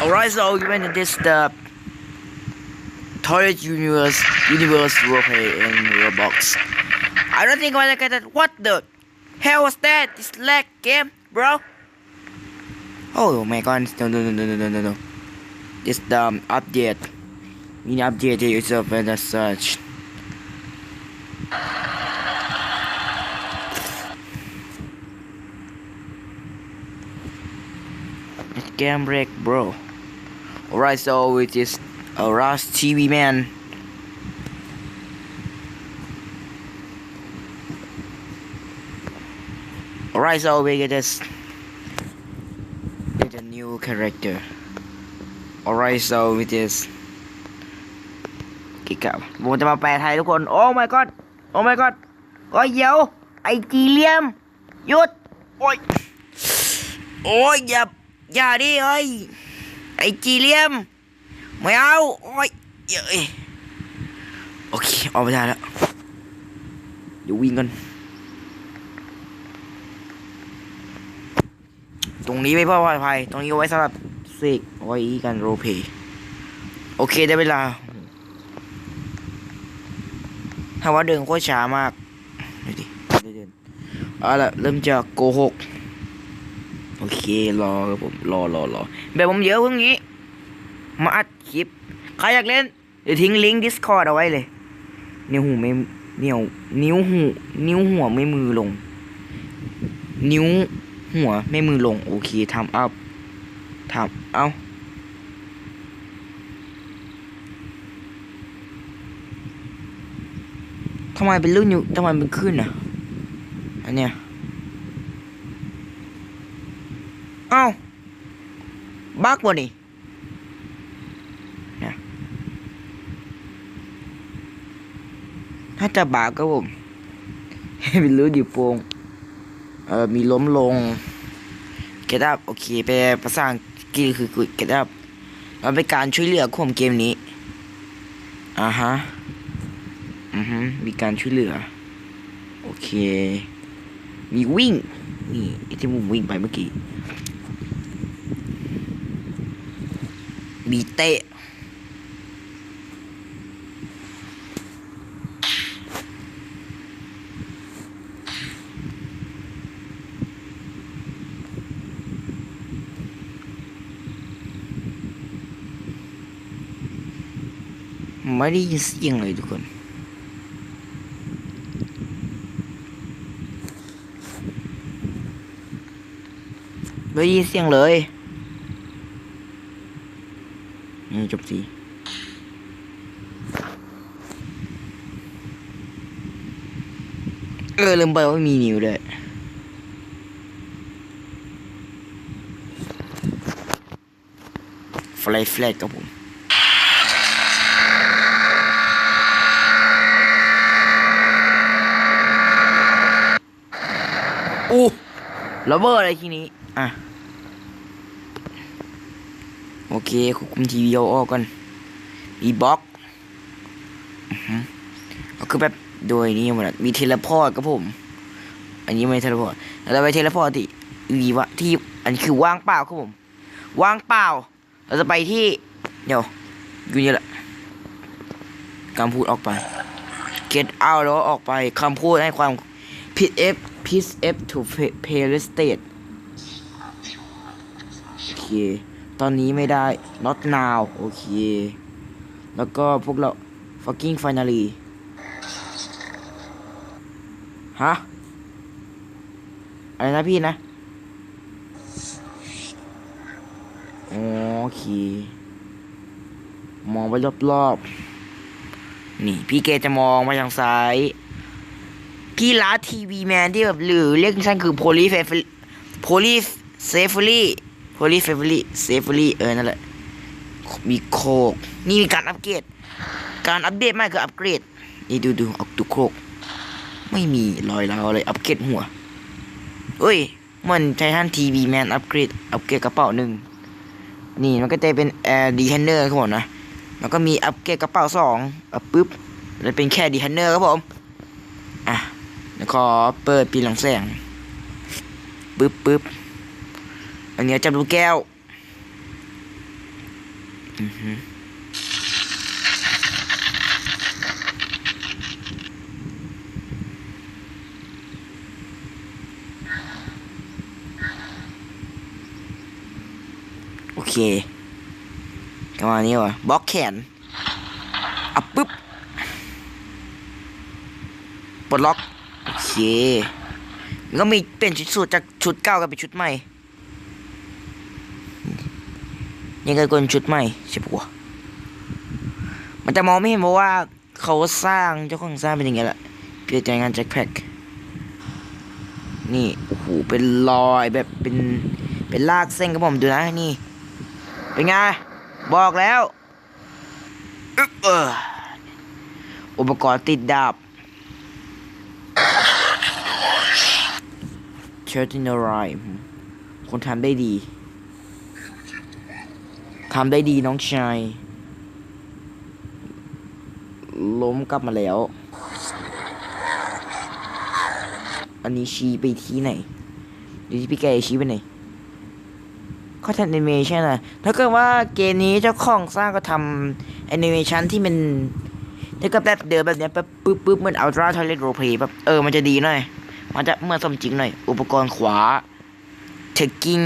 Alright, so even this the Toilet Universe Universe roleplay in Roblox. I don't think I get that. What the hell was that? This lag game, bro. Oh my god! No, no, no, no, no, no, no. This the um, update. You need to update yourself and such. It's game break, bro. Alright, so it is a Rust TV man. Alright, so we get this. Get a new character. Alright, so it is. กิกับผมจะมาแปลไทยทุกคน โอ้ my god โอ้ my god โอ้ยเดี๋ยว ไอจีเลียมหยุด โอ้ย โอ้ยอย่า อย่าดิเอ้ย ไอจีเลียมไม่เอาโอ้ยเย้ยโอเคออกไปได้แล้วเดี๋ยววิ่งกัน ตรงนี้ไม่เพื่อปลอดภัยตรงนี้ไว้สำหรับเสกไว้กันโรเพย์โอเคได้เวลาถ้าว่าเดินโคตรช้ามากดูดิเดินเอาละเริ่มจากโกหก โอเครอครับผมรอรอรอแบบผมเยอะพวกนี้ มาอัดคลิป ใครอยากเล่น เดี๋ยวทิ้งลิงก์ Discord เอาไว้เลย นิ้วหูไม่นิ้วนิ้วหูนิ้วหัวไม่มือลง นิ้วหัวไม่มือลง โอเคทำอัพทำเอาทำไมเป็นรูปนิ้วทำไมเป็นขึ้นอะอันเนี้ย เอ้าบักบ่นี่นี่ยถ้าจะบากก็ผมให้เป็นรูปดิโปงเอ่อมีล้มลง get up โอเคแปลภาษาอังกฤษคือ get up มันเป็นการช่วยเหลือควบเกมนี้อ่าฮะอือฮึมีการช่วยเหลือ โอเค มีวิ่ง นี่ไอที่มุมวิ่งไปเมื่อกี้ มีเตะไม่ได้ยินเสียงเลยทุกคนไม่ได้ยินเสียงเลยนี่ จบสีเออลืมไปว่ามีนิวด้วยฟลายแฟลกครับผมอู้ระเบิดอะไรทีนี้ อะ โอเคควบคุมทีวีเอาออกก่อนมีบล็อกอือหือก็คือแบบโดยนี้หมดอะมีเทเลพอร์ตครับผม อันนี้ไม่เทเลพอร์ตเราไปเทเลพอร์ตที่อีวะที่อันนี้คือว่างเปล่าครับผมว่างเปล่า เราจะไปที่ เดี๋ยวอยู่นี่แหละคำพูดออกไป get out แล้วออกไปคำพูดให้ความผิด F พิส F to pay state โอเค ตอนนี้ไม่ได้ not now โอเค แล้วก็พวกเรา fucking finally ฮะ อะไรนะพี่นะโอเค มองไปรอบๆ นี่ พี่เกจะมองไปทางซ้าย พี่ลาทีวีแมนที่แบบหรือเรียกสั้นคือโพลีเฟฟโพลีเซฟลี่ โพลีเฟฟลี่เซฟลี่เออนั่นแหละมีโคก นี่มีการอัปเกรด การอัปเดตไม่คืออัปเกรด นี่ดูดูเอาดูโคก ไม่มีรอยราวเลยอัปเกรดหัวเอ้ย มันไททันทีวีแมนอัปเกรด อัปเกรดกระเป๋าหนึ่ง นี่มันก็จะเป็นแอร์ดีแฮนเนอร์ครับผมนะ แล้วก็มีอัปเกรดกระเป๋าสองอะปึ๊บแล้วเป็นแค่ดีแฮนเนอร์ครับผม อะเดี๋ยวขอเปิดปีหลังแสง ปึ๊บปึ๊บ อันนี้จับลูกแก้วอือฮึโอเคประมาณนี้วะบล็อกแขนอะปึ๊บปลดล็อก โอเคมันก็มีเปลี่ยนชุดสูตรจากชุดเก่ากับเป็นชุดใหม่ ยังไงกนชุดใหม่ใช่ปะวะมันจะมองไม่เห็นเพราะว่าเขาสร้างเจ้าของสร้างเป็นอย่างเงี้ยแหละเปลี่ยนใจงานแจ็คแพ็คนี่โอ้โหเป็นรอยแบบเป็นเป็นลากเส้นครับผมดูนะนี่เป็นไงบอกแล้วอึ๊บเอออุปกรณ์ติดดาบเชิร์ตินรายคนทำได้ดี ทำได้ดีน้องชาย ล้มกลับมาแล้ว อันนี้ชี้ไปที่ไหนดูที่พี่แกชี้ไปไหนเขาทำแอนิเมชันอะถ้าเกิดว่าเกมนี้เจ้าของสร้างก็ทำแอนิเมชันที่มันถ้าเกิดแบบเดิมแบบเนี้ยแบบปึ๊บปึ๊บเหมือนอัลตร้าทอยเลตโรเพย์แบบเออมันจะดีหน่อย มันจะเมื่อสมจริงหน่อย อุปกรณ์ขวา taking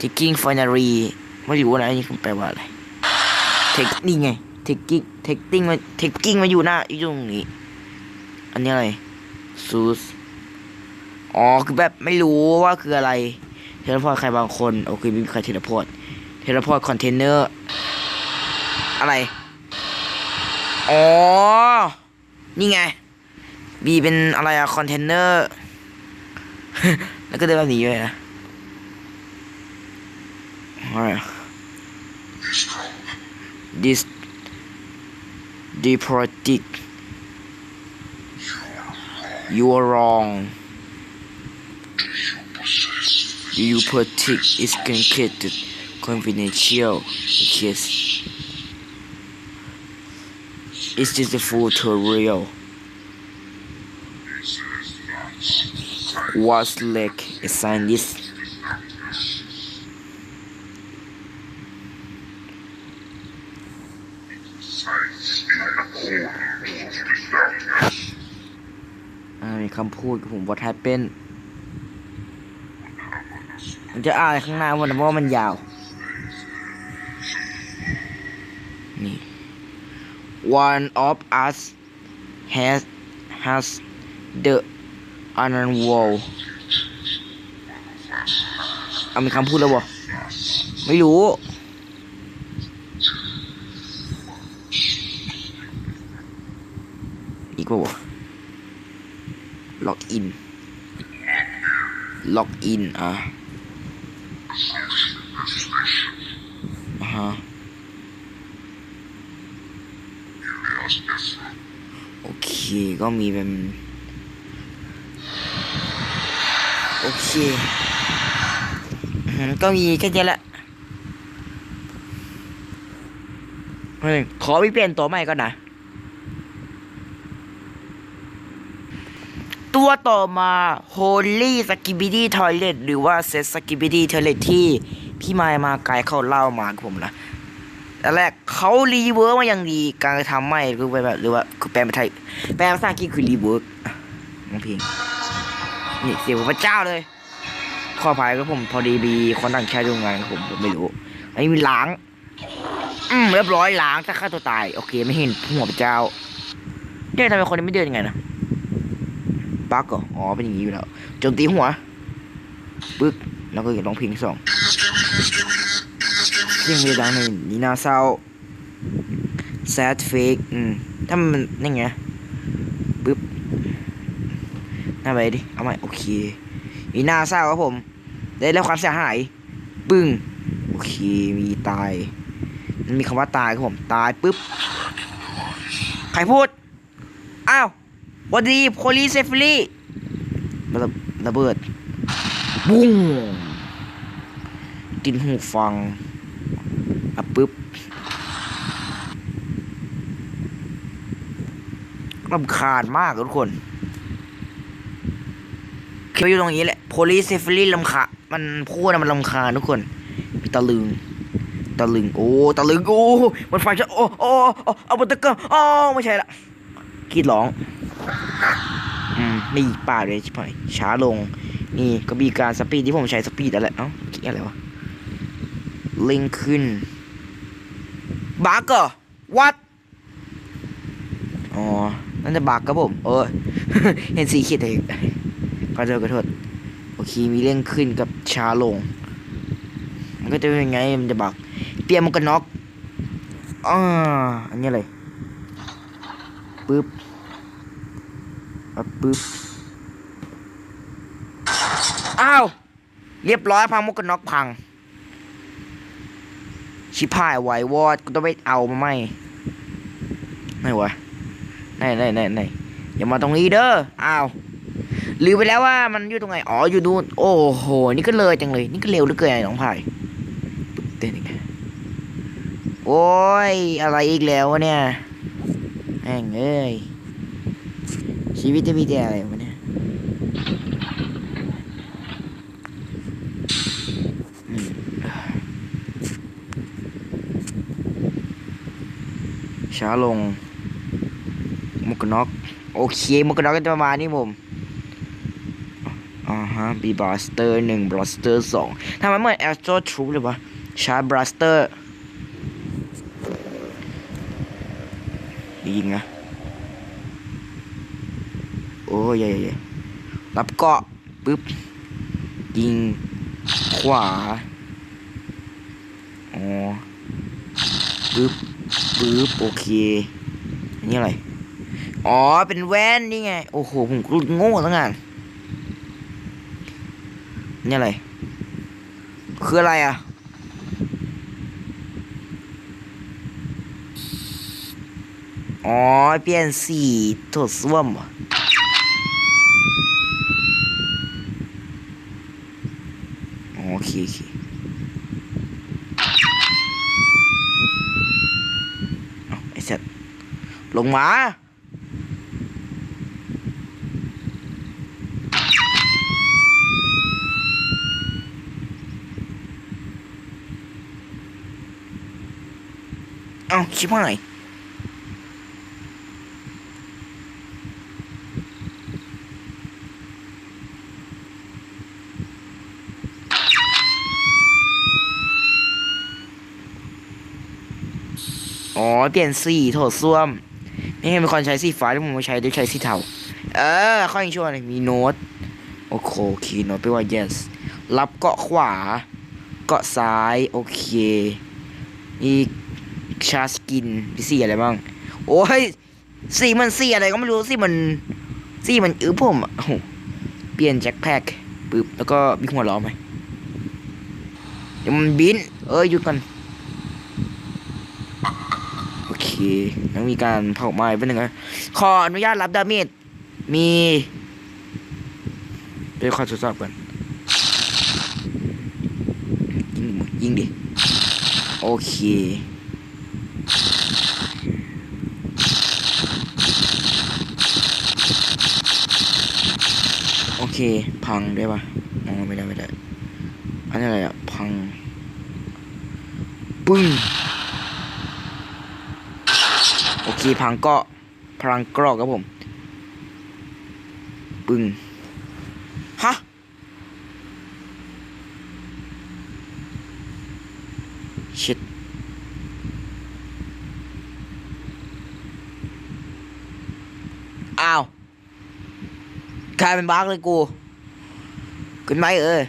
taking finery ไม่รู้นะอันนี่แปลว่าอะไรเทคนี่ไงเทคกิ้งเทคติ้งมาเทคกิ้งมาอยู่หน้าอยู่ตรงนี้ อันนี้อะไรซูสอ๋อคือแบบไม่รู้ว่าคืออะไร เทเลพอร์ตใครบางคนโอเคม่มีใครเทเลพอร์ตเทเลพอร์ตคอนเทนเนอร์อะไรอ๋อ นี่ไงบีเป็นอะไรอะคอนเทนเนอร์ แล้วก็เดินแบบนี้ด้วยนะอะไรอะ this deportic you are wrong. You protect is complicated confidential. Yes. Is this the full tutorial? What's like a this คำพูดผมว่าทายเป็นผมจะอ่านข้างหน้าหมดนะเพราะว่ามันยาว นี่ one of us has has the iron wall เอามีคำพูดแล้วบ่ไม่รู้ อีกป่าวะ ล็อกอิน ล็อกอินอะอ่าฮะโอเคก็มีเป็น โอเคอือหือก็มีแค่นี้แหละเฮ้ยขอไปเปลี่ยนตัวใหม่ก่อนนะ ตัวต่อมา Holy s k i b i d y Toilet หรือว่า Set s k i b i d y Toilet ที่พี่มายมาไกลเขาเล่ามากับผมนะแต่แรกเขารีเวิร์กมาอย่างดี การทำไม่คือไปแบบหรือว่าคือแปลเป็นไทยแปลภาษาอังกฤษคือรีเวิร์กน้องเพลงนี่เสียงพระเจ้าเลย ขออภัยครับผมพอดีมีคนต่างชาติดูงานครับผมผมไม่รู้อันนี้มีล้าง อืมเรียบร้อยล้างถ้าฆ่าตัวตาย โอเค ไม่เห็นหัวพระเจ้าเนี่ยทำไมคนนี้ไม่เดินยังไงนะ บักเหรออ๋อเป็นอย่างนี้อยู่แล้วโจมตีหัวปึ๊กแล้วก็ร้องเพลงสองเสียงมันดังในนีนาเศร้า sad fake อืมถ้ามันนี่ไงปึ๊บน้าไปดิเอาใหม่โอเคนีนาเศร้าครับผม ได้รับความเสียหายปึ้งโอเคมีตายมันมีคำว่าตายครับผมตายปึ๊บใครพูด อ้าว วันดีโพลีเซฟลี่ระระเบิด บุ้งกินหูฟังอะปึ๊บรำคาญมากทุกคนเคียวอยู่ตรงนี้แหละโพลีเซฟลี่ลำคามันพูดนะมันลำคาญทุกคนมีตะลึงตะลึงโอ้ตะลึงโอ้มันไฟจะโอ้โอ้โอ้เอาบนตะเกียงอ๋อไม่ใช่ละกรีดร้อง อืมนี่ป่าเลยชิบหายช้าลง นี่ก็มีการสปีดที่ผมใช้สปีดอะไรเอ้าคิดอะไรวะเล็งขึ้นบักเหรอวัดอ๋อนั่นจะบักครับผม เออ เห็นสีขีดเองก็เจอกระโทษโอเคมีเร่งขึ้นกับช้าลง มันก็จะเป็นยังไงมันจะบัก เปลี่ยนหมันก็น็อกอ่าอันนี้เลยปึ๊บ ปั๊บปึ๊บอ้าว เรียบร้อยพังมุกกันน็อกพัง ชิบหายไววอดกูต้องไปเอามาไหมไหนวะไหนไหนไหนไหนอย่ามาตรงนี้เด้ออ้าวลืมไปแล้วว่ามันอยู่ตรงไหน อ๋อ อยู่นู่น โอ้โห นี่ก็เลยจังเลย นี่ก็เร็วเหลือเกินไอ้น้องพายเต้นอีกโอ้ย อะไรอีกแล้ววะเนี่ยแม่งเอ้ย ชีวิตจะมีแต่อะไรวะเนี่ยอืมช้าลงมุกน็อกโอเคมุกน็อกก็จะประมาณนี้ผมอ่าฮะบีบลัสเตอร์หนึ่งบลัสเตอร์สองทำไมเหมือนแอสโตรทรูเลยวะชาร์บลัสเตอร์ยิงนะ อ้ยยยรับเกาะปึ๊บยิงขวาอ๋อปึ๊บปึ๊บโอเคอันนี้อะไรอ๋อเป็นแว่นนี่ไง โอ้โหผมก็โง่ตั้งงานนี่อะไร คืออะไรอะอ๋อเปลี่ยนสีโถส้วมออ๋อโอเคโอเคเอาไอ้สัตว์ ลงมาเอาชิบหายอ๋อเปลี่ย นี่เป็นคนใช้สีฟ้าที่ผมใช้ด้วยใช้สีเทาเออข้อยังชั่วหน่อยมีโน้ตโอเคโอเคโน้ตแปว่า yes รับเกาะขวา เกาะซ้าย โอเคอีชาสกินมีสีอะไรบ้าง โอ้ยสีมันสีอะไรก็ไม่รู้สีมันสีมันอื้อผมอะโอ้โหเปลี่ยนแจ็คแพ็คปึ๊บแล้วก็มีหัวล้อไหมเดี๋ยวมันบินเอ้ยหยุดกันโอเคต้งมีการเผาไม้เป็นยังไงขออนุญาตรับดาเมจมีเดี๋ยวขอทดสอบก่อนยิงยิงดิ โอเค โอเค พังได้ปะมองไม่ได้ไม่ได้อันนี้อะไรอะพัง ปึ้ง โอเคพังกาะพลังกรอกครับผม ปึ้งฮะชิดอ้าวกลายเป็นบักเลยกู ขึ้นไหมเออ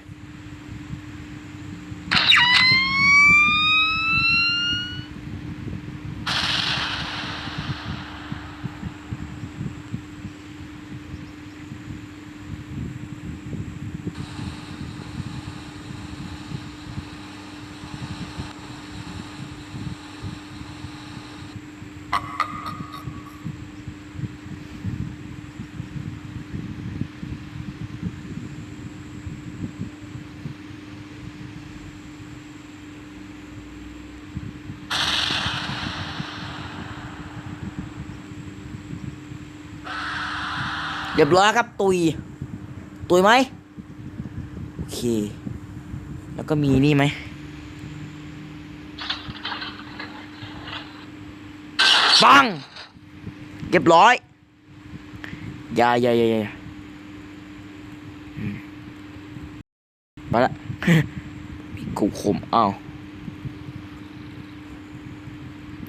เรียบร้อยครับตุย ตุยไหมโอเค แล้วก็มีนี่ไหมปังเรียบร้อยย่าอย่าอย่าอย่ามาละมีกูขมเอา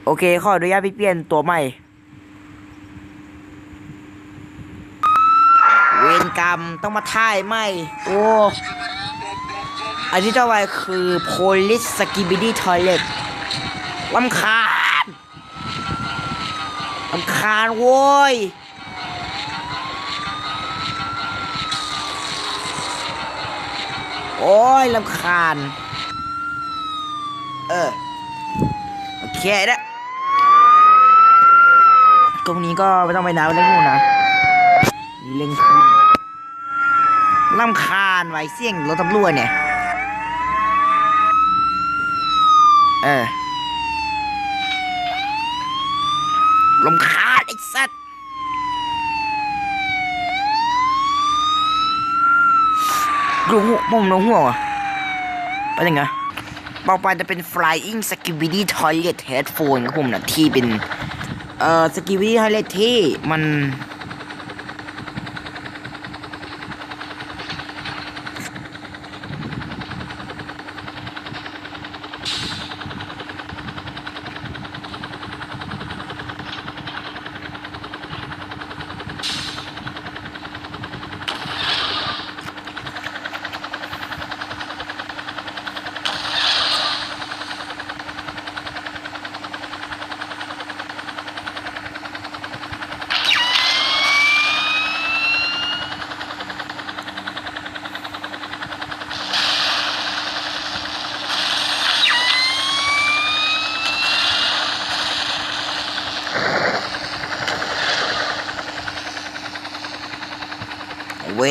โอเค ขออนุญาตพี่เปลี่ยนตัวใหม่ กรรมต้องมาท่ายไหมโอ้อันที่เจ้าไวคือ Police Skibidi Toilet ลำคาญลำคาญโว้ยโอ้ยลำคาญ เออ โอเคนะตรงนี้ก็ไม่ต้องไปน้ำเล่นหูนะมีเล่นขึ้น ลำคาญไว้เสี่ยงรถตำรวจเนี่ย เออลำคาญไอ้สัตว์ดูหัวผมลงหัวอะไปยังไงต่อไปจะเป็น flying skibidi toilet headphone ครับผมนะที่เป็น เอ่อ skibidi toilet ที่มัน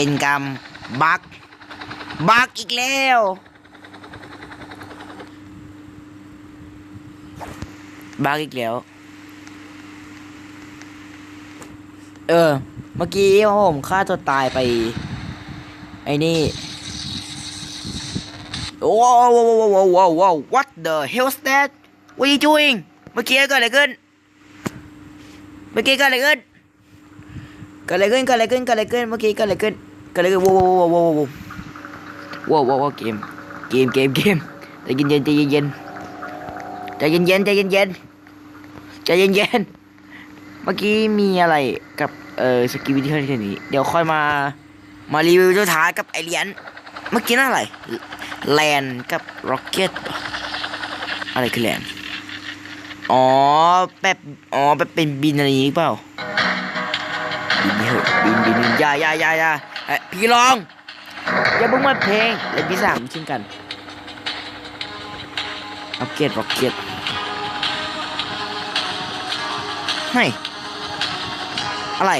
เวรกรรม บัก บักอีกแล้ว บักอีกแล้ว เออ เมื่อกี้ผมฆ่าตัวตายไป ไอ้นี่ว้าวว้าวว้าวว้าวว้าว what the hell is that what are you doing เมื่อกี้เกิดอะไรขึ้น เมื่อกี้เกิดอะไรขึ้น เกิดอะไรขึ้น เกิดอะไรขึ้น เกิดอะไรขึ้น เมื่อกี้เกิดอะไรขึ้น กิดอะไรขึ้นว้าวว้าวว้าวว้าวว้าวว้าวเกมเกมเกมเกมใจเย็นเย็นใจเย็นเย็นใจเย็นเย็นใจเย็นเย็นใจเย็นเย็นเมื่อกี้มีอะไรกับเออสกิวิที่ที่นี้ เดี๋ยวค่อยมามารีวิวเจ้าท้ายกับไอเลียนเมื่อกี้นั่นอะไรแลนกับร็อกเก็ตอะไรคือแลนอ๋อแบบอ๋อแบบเป็นบินอะไรอย่างงี้เปล่า บินเถอะบินบินบินอย่าอย่าอย่าอย่าเอ้ยพี่ลองอย่าเพิ่งมาเพลงเล่นที่สามเช่นกันอัปเกรดร็อกเก็ตไม่อะไร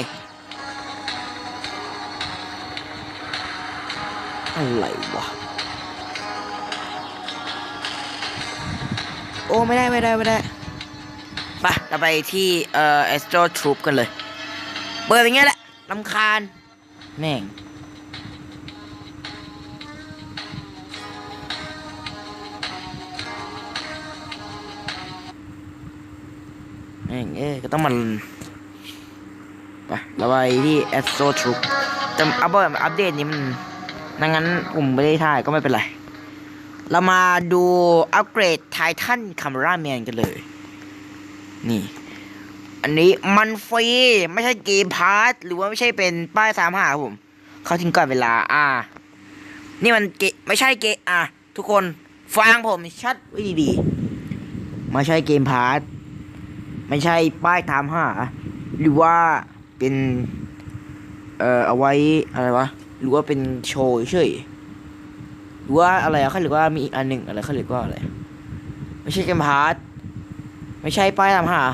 อะไรวะโอ้ไม่ได้ไม่ได้ไม่ได้ไปเราไปที่เอ่อเอสโตรทรูปกันเลย เปิดอย่างเงี้ยแหละลำคาญ แม่ง แม่ง เอ้ยก็ต้องมันไปเราไปที่ a s t r o Troop แต่อัปเดตอัปเดตนี้มันดังนั้นผมไม่ได้ถ่ายก็ไม่เป็นไร เรามาดูอัปเกรดไททันค a มราแมนกันเลย นี่ อันนี้มันฟรีไม่ใช่เกมพาร์ทหรือว่าไม่ใช่เป็นป้ายสามหาครับผม เขาทิ้งก่อนเวลา อ่า นี่มันเกไม่ใช่เกอะ ทุกคนฟังผมชัดไว้ดีๆไม่ใช่เกมพาร์ทไม่ใช่ป้ายตามหา หรือว่าเป็น เอ่อเอาไว้อะไรวะหรือว่าเป็นโชว์เฉยหรือว่าอะไรเขาเรียกว่ามีอีกอันหนึ่งอะไรเขาเรียกว่าอะไรไม่ใช่เกมพาร์ทไม่ใช่ป้ายตามหา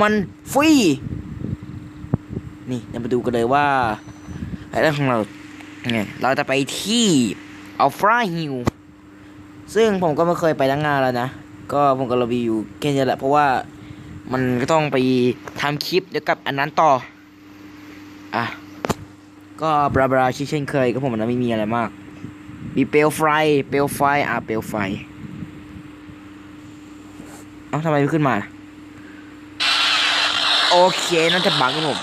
มันฟรี นี่เรามาดูกันเลยว่าอะไรของเราไงเราจะไปที่อัลฟราฮิลซึ่งผมก็ไม่เคยไปตั้งนานแล้วนะ ก็ผมก็รีวิวแค่นี้แหละ เพราะว่ามันก็ต้องไปทำคลิปเดี๋ยวกับอันนั้นต่อ อะ ก็บราบราเช่นเคยก็ผมมันไม่มีอะไรมาก มีเปลวไฟ เปลวไฟ อะ เปลวไฟ เอ้าทำไมไม่ขึ้นมาอ โอเคนั่นจะบังครับผม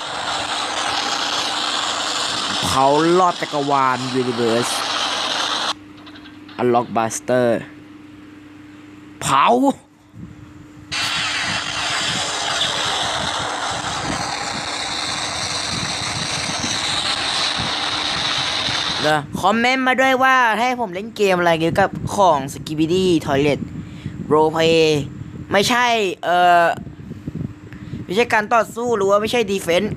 เผารอบจักรวาลยูนิเว r ร์สอัลล็อกบัสเตอร์เผาเด้อคอมเมนต์มาด้วยว่าให้ผมเล่นเกมอะไรเกี่ยวกับของ s k i b i d y Toilet Role Play ไม่ใช่ เอ่อ ไม่ใช่การต่อสู้หรือว่าไม่ใช่ดีเฟน s ์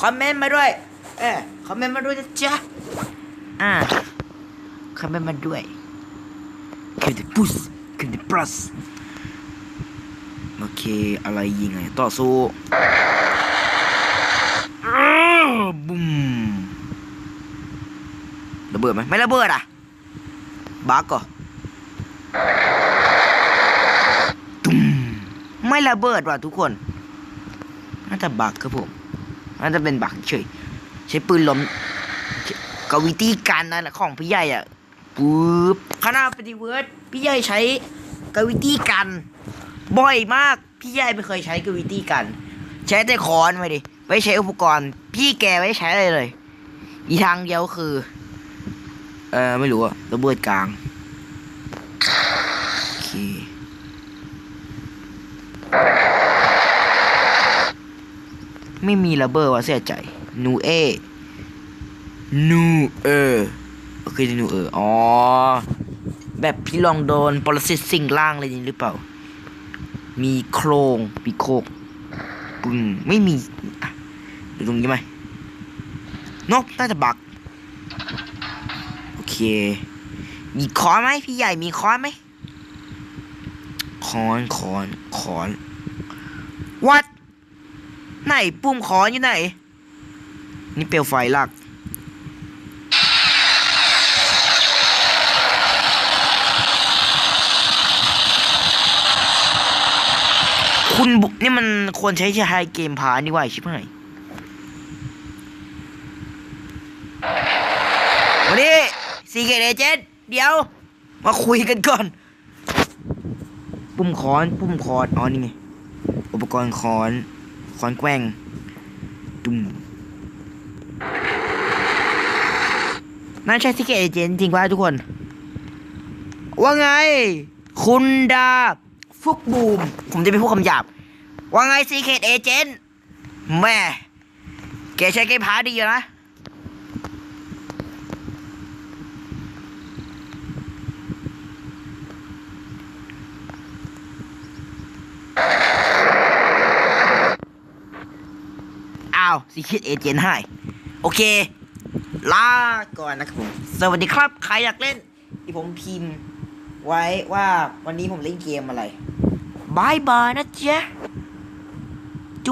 คอมเมนต์มาด้วย เออคอมเมนต์มาด้วยนะจ๊ะอ่าคอมเมนต์มาด้วยคือ the push คือ the plus โอเค อะไรยิงไงต่อสู้บุ้มระเบิดไหมไม่ระเบิดอะบักก่อตุ้มไม่ระเบิดว่ะทุกคน น่าจะบักครับผมน่าจะเป็นบักเฉยใช้ปืนลมกวิธีการนั่นแหละของพี่ใหญ่อะปุ๊บขณะปฏิเวิร์ดพี่ใหญ่ใช้กวิธีกันบ่อยมาก พี่ใหญ่ไม่เคยใช้กวิธีกันใช้แต่คอนไว้ดิไว้ใช้อุปกรณ์ พี่แกไม่ใช้อะไรเลย อีทางเดียวคือ เออไม่รู้อะระเบิดกลาง โอเค ไม่มีระเบิดว่ะเสียใจนูเอนูเออโอเคนูเอออ๋อ แบบพี่ลองโดนปรสิตสิ่งล่างอะไรนี้หรือเปล่า มีโครงมีโคกปึ้งไม่มีอะดูตรงนี้ไหมนกน่าจะบัก โอเค มีค้อนไหมพี่ใหญ่มีค้อนไหมค้อนค้อนค้อนวัด ไหนปุ่มค้อนอยู่ไหน นี่เปลวไฟลัก คุณบุนี่มันควรใช้ใช้เกมพานี่ว่าชิบหายวันนี้ซีเกตเอเจนเดี๋ยว มาคุยกันก่อน ปุ่มคอน ปุ่มคอนอ๋อนี่ไง อุปกรณ์คอน คอนแกว่งตุ้มนั่นใช่ซีเกตเอเจนจริงป่ะทุกคน ว่าไง คุณดาฟุกบูม ผมจะไปพูดคำหยาบ ว่าไงซีเคตเอเจนแม่แกใช้เกมพาดีอยู่นะ ซีคิดเอเจนให้โอเค ลาก่อนนะครับผม สวัสดีครับ ใครอยากเล่นที่ผมพิมพ์ ไว้ว่าวันนี้ผมเล่นเกมอะไรบายบายนะเจ๊